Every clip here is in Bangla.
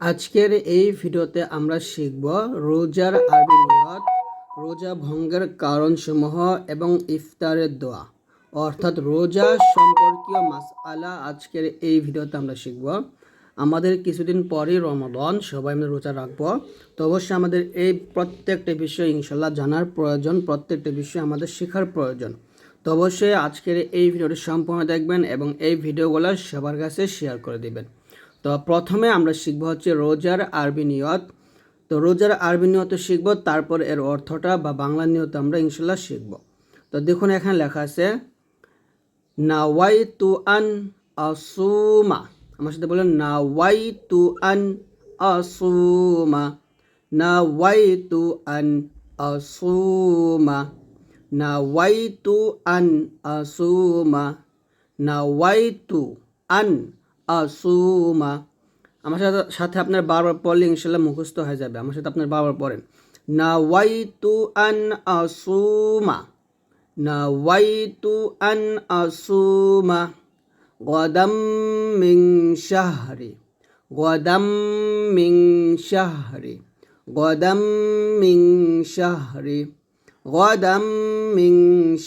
আজকের এই ভিডিওতে আমরা শিখব রোজার আরবি নিয়ত, রোজা ভঙ্গের কারণসমূহ এবং ইফতারের দোয়া। অর্থাৎ রোজা সম্পর্কীয় মাসআলা আজকের এই ভিডিওতে আমরা শিখব। আমাদের কিছুদিন পরেই রমাদান সবাই আমরা রোজা রাখব। তো অবশ্যই আমাদের এই প্রত্যেকটা বিষয় ইনশাল্লাহ জানার প্রয়োজন, প্রত্যেকটা বিষয় আমাদের শেখার প্রয়োজন। তো অবশ্যই আজকের এই ভিডিওটি সম্পূর্ণ দেখবেন এবং এই ভিডিওগুলো সবার কাছে শেয়ার করে দিবেন। তো প্রথমে আমরা শিখব হচ্ছে রোজার আরবি নিয়ত। তো রোজার আরবি নিয়ত শিখব, তারপর এর অর্থটা বা বাংলা নিয়ত আমরা ইনশাল্লাহ শিখব। তো দেখুন এখানে লেখা আছে নাওয়াই তু আন আসুমা। আমার সাথে বলেন নাওয়াই তু আন আসুমা। নাওয়াই তু আন আসুমা। নাওয়াই তু আন আসুমা। নাওয়াই তু আন আসুমা। আমার সাথে সাথে আপনার বারবার পড়লে ইনশাল্লাহ মুখস্থ হয়ে যাবে। আমার সাথে আপনার বারবার পড়েন। নাওয়াইতু আন আসুমা নাওয়াইতু আন আসুমা গদাম মিং শাহরি গদাম মিং শাহরি গদাম মিং শাহরি গদাম মিং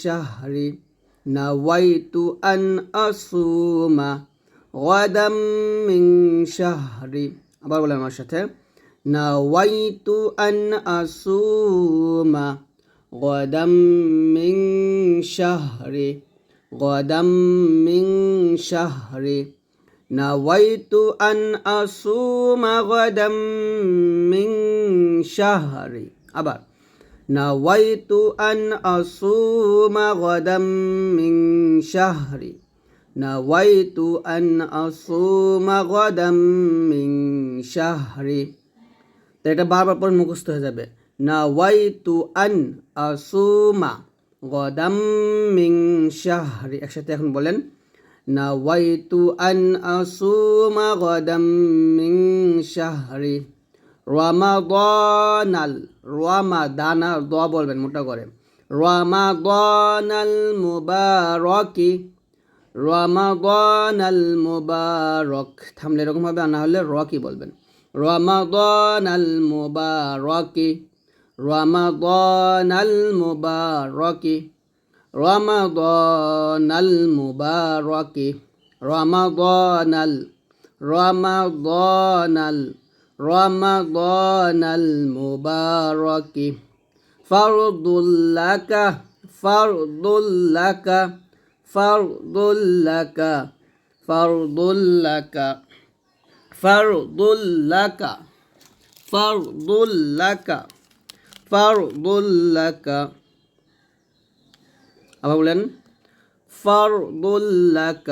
শাহরি নাওয়াইতু আন আসুমা গদাম মিং শাহরি আবার বলে আমার সাথে নাওয়াইতু আন আসুমা গদাম মিং শাহরি গদাম মিং শাহরি নাওয়াইতু আন আসুমা গদাম মিং শাহরি আবার নাওয়াইতু আন আসুমা গদাম মিং শাহরি نويت أن أصوم غدا من شهري তো এটা বারবার পরে মুখস্থ হয়ে যাবে নাওয়াইতু আন আসুমা গদাম মিং শাহরি একসাথে এখন বলেন নাওয়াইতু আন আসুমা গদাম মিং শাহরি রমাদানাল রমাদানা দ বলবেন মোটা করে রমাদানাল মুবারকি রমাদান আল মুবারক থামলে এরকমভাবে আনা হলে রকি বলবেন রমাদান আল মুবারকি রমাদান আল মুবারকি রমাদান আল মুবারকি রমাদান আল রমাদান আল রমাদান আল মুবারকি ফারদুল্লাকা ফারদুল্লাকা فرض لك فرض لك فرض لك فرض لك فرض لك আবার বলেন فرض لك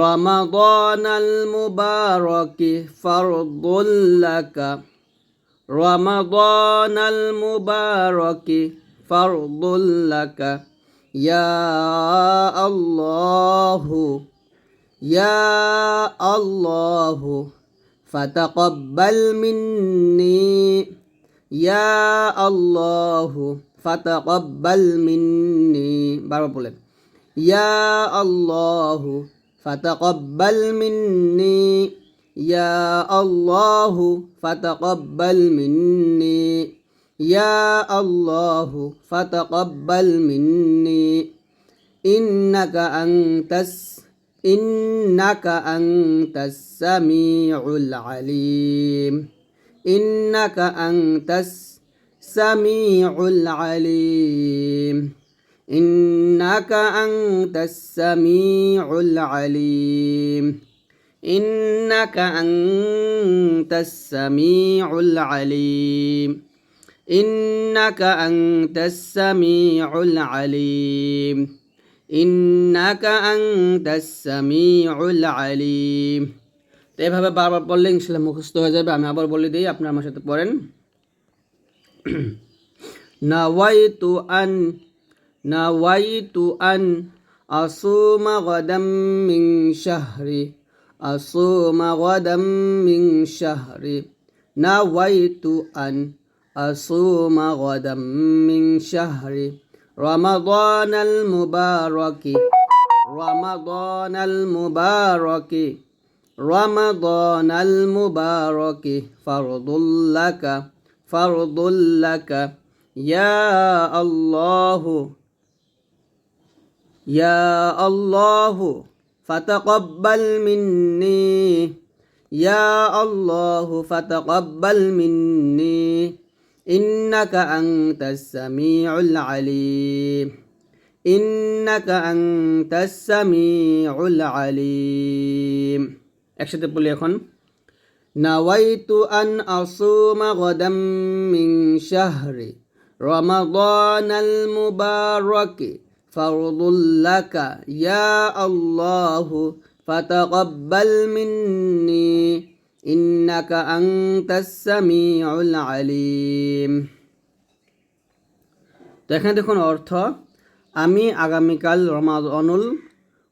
رمضان المبارك فرض لك رمضان المبارك فرض لك يا الله يا الله فتقبل مني. يا الله فتقبل مني. بقول يا الله فتقبل مني. يا الله فتقبل مني. يا الله فتقبل مني. إنك أنت إنك أنت السميع العليم. إنك أنت السميع العليم. إنك أنت السميع العليم. إنك أنت السميع العليم. إنك أنت السميع العليم إنك أنت السميع العليم তো এভাবে বারবার পড়লে ইনশাল্লাহ মুখস্থ হয়ে যাবে আমি আবার বলে দিই আপনার আমার সাথে পড়েন নাওয়াইতু আন নাওয়াইতু আন আসুমা গদাম মিন শাহরি আসুমা গদাম মিন শাহরি নাওয়াইতু আন أصوم غدا من شهر رمضان المبارك. رمضان المبارك. رمضان المبارك. فرض لك فرض لك. يا الله يا الله فتقبل مني. يا الله فتقبل مني. إنك أنت السميع العليم إنك أنت السميع العليم একসাথে বলি এখন نويت أن أصوم غدا من شهر رمضان المبارك فرض لك يا الله فتقبل مني ইন্নাকা আংতাস সামিউল আলিম তো দেখুন অর্থ, আমি আগামীকাল রমাদনুল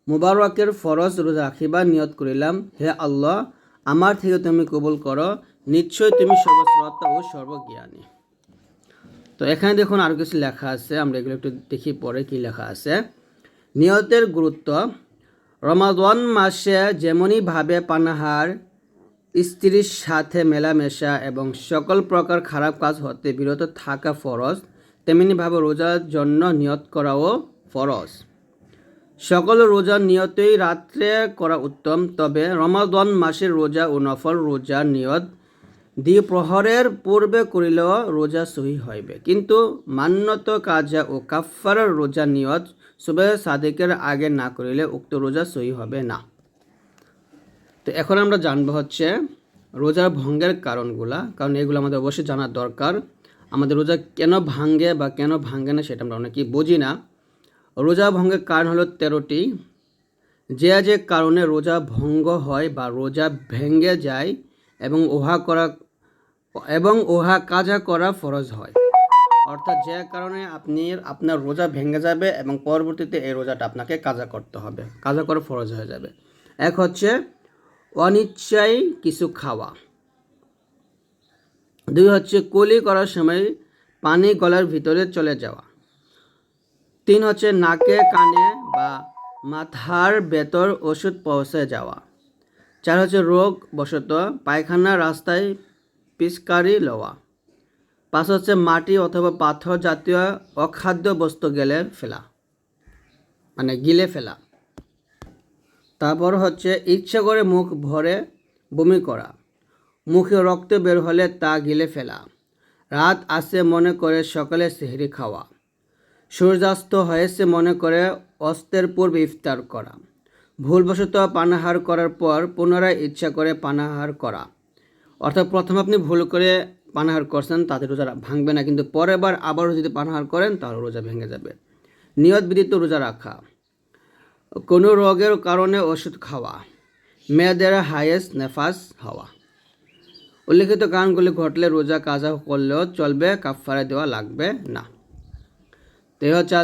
মুবারকের ফরজ রোজা রাখিবার নিয়ত করিলাম। হে আল্লাহ, আমার থেকে তুমি কবুল করো, নিশ্চয় তুমি সর্বশ্রোতা ও সর্বজ্ঞানী। তো এখানে দেখুন আরও কিছু লেখা আছে, আমরা এগুলো একটু দেখি পরে কি লেখা আছে। নিয়তের গুরুত্ব, রমাদন মাসে যেমনইভাবে পানাহার স্ত্রীর সাথে মেলামেশা এবং সকল প্রকার খারাপ কাজ হতে বিরত থাকা ফরজ, তেমনিভাবে রোজার জন্য নিয়ত করাও ফরজ। সকল রোজার নিয়তেই রাত্রে করা উত্তম, তবে রমাদন মাসের রোজা ও নফল রোজার নিয়ত দ্বিপ্রহরের পূর্বে করিলেও রোজা সহি হইবে। কিন্তু মান্যত কাজা ও কাফারার রোজা নিয়ত সুবে সাদেকের আগে না করিলে উক্ত রোজা সহি হবে না। তো এখন আমরা জানব হচ্ছে রোজা ভঙ্গের কারণগুলা, কারণ এগুলো আমাদের অবশ্যই জানার দরকার। আমাদের রোজা কেন ভাঙ্গে বা কেন ভাঙ্গে না সেটা আমরা অনেকেই বুঝি না। রোজা ভঙ্গের কারণ হলো তেরোটি। যে যে কারণে রোজা ভঙ্গ হয় বা রোজা ভেঙ্গে যায় এবং ওহা করা, এবং ওহা কাজা করা ফরজ হয়। অর্থাৎ যে কারণে আপনি, আপনার রোজা ভেঙে যাবে এবং পরবর্তীতে এই রোজাটা আপনাকে কাজা করতে হবে, কাজা করা ফরজ হয়ে যাবে। এক হচ্ছে অনিচ্ছায় কিছু খাওয়া। দুই হচ্ছে কলি করার সময় পানি গলার ভিতরে চলে যাওয়া। তিন হচ্ছে নাকে, কানে বা মাথার বেতর ওষুধ পৌঁছে যাওয়া। চার হচ্ছে রোগ বশত পায়খানা রাস্তায় পিচকারি লওয়া। পাঁচ হচ্ছে মাটি অথবা পাথর জাতীয় অখাদ্য বস্তু গেলে ফেলা মানে গিলে ফেলা। তারপর হচ্ছে ইচ্ছা করে মুখ ভরে বমি করা। মুখে রক্ত বের হলে তা গিলে ফেলা। রাত আসে মনে করে সকালে সেহরি খাওয়া। সূর্যাস্ত হয়েছে মনে করে অস্তের পূর্বে ইফতার করা। ভুলবশত পানাহার করার পর পুনরায় ইচ্ছা করে পানাহার করা। অর্থাৎ প্রথম আপনি ভুল করে পানাহার করছেন, তাতে রোজা ভাঙবে না, কিন্তু পরের বার আবারও যদি পানাহার করেন, তাহলে রোজা ভেঙে যাবে। নিয়ত বিদিত রোজা রাখা। কোনো রোগের কারণে ওষুধ খাওয়া, মেয়েদের হাইয়েস্ট নেফাস হওয়া। উল্লেখিত কারণগুলি ঘটলে রোজা, কাজা করলেও চলবে কাফারে দেওয়া লাগবে না। দেহ হচ্ছে